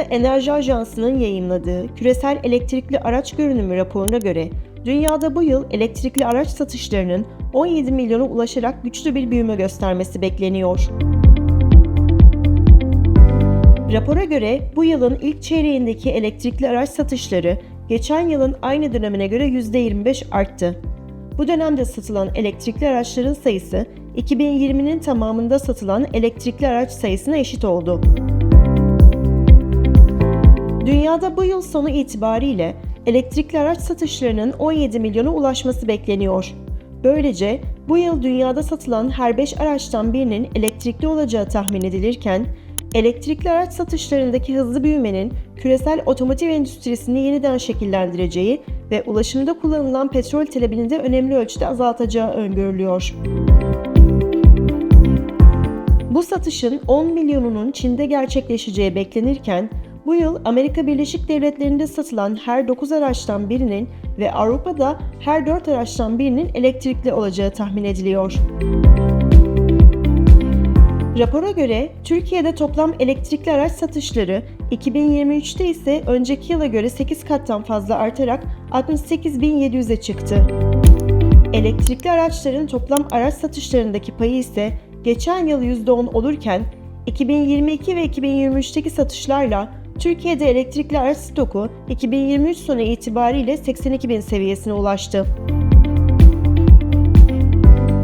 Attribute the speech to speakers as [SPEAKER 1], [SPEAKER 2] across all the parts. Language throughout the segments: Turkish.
[SPEAKER 1] Enerji Ajansı'nın yayımladığı Küresel Elektrikli Araç Görünümü raporuna göre dünyada bu yıl elektrikli araç satışlarının 17 milyona ulaşarak güçlü bir büyüme göstermesi bekleniyor. Rapora göre bu yılın ilk çeyreğindeki elektrikli araç satışları geçen yılın aynı dönemine göre %25 arttı. Bu dönemde satılan elektrikli araçların sayısı 2020'nin tamamında satılan elektrikli araç sayısına eşit oldu. Dünyada bu yıl sonu itibariyle elektrikli araç satışlarının 17 milyona ulaşması bekleniyor. Böylece bu yıl dünyada satılan her 5 araçtan birinin elektrikli olacağı tahmin edilirken, elektrikli araç satışlarındaki hızlı büyümenin küresel otomotiv endüstrisini yeniden şekillendireceği ve ulaşımda kullanılan petrol talebini de önemli ölçüde azaltacağı öngörülüyor. Bu satışın 10 milyonunun Çin'de gerçekleşeceği beklenirken, bu yıl Amerika Birleşik Devletleri'nde satılan her 9 araçtan birinin ve Avrupa'da her 4 araçtan birinin elektrikli olacağı tahmin ediliyor. Rapora göre Türkiye'de toplam elektrikli araç satışları 2023'te ise önceki yıla göre 8 kattan fazla artarak 68.700'e çıktı. Elektrikli araçların toplam araç satışlarındaki payı ise geçen yıl %10 olurken 2022 ve 2023'teki satışlarla Türkiye'de elektrikli araç stoku 2023 sonu itibariyle 82 bin seviyesine ulaştı.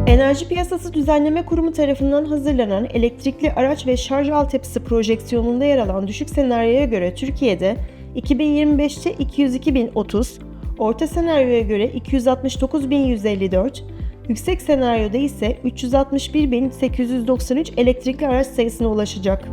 [SPEAKER 1] Enerji Piyasası Düzenleme Kurumu tarafından hazırlanan elektrikli araç ve şarj altyapısı projeksiyonunda yer alan düşük senaryoya göre Türkiye'de 2025'te 202.030, orta senaryoya göre 269.154, yüksek senaryoda ise 361.893 elektrikli araç sayısına ulaşacak.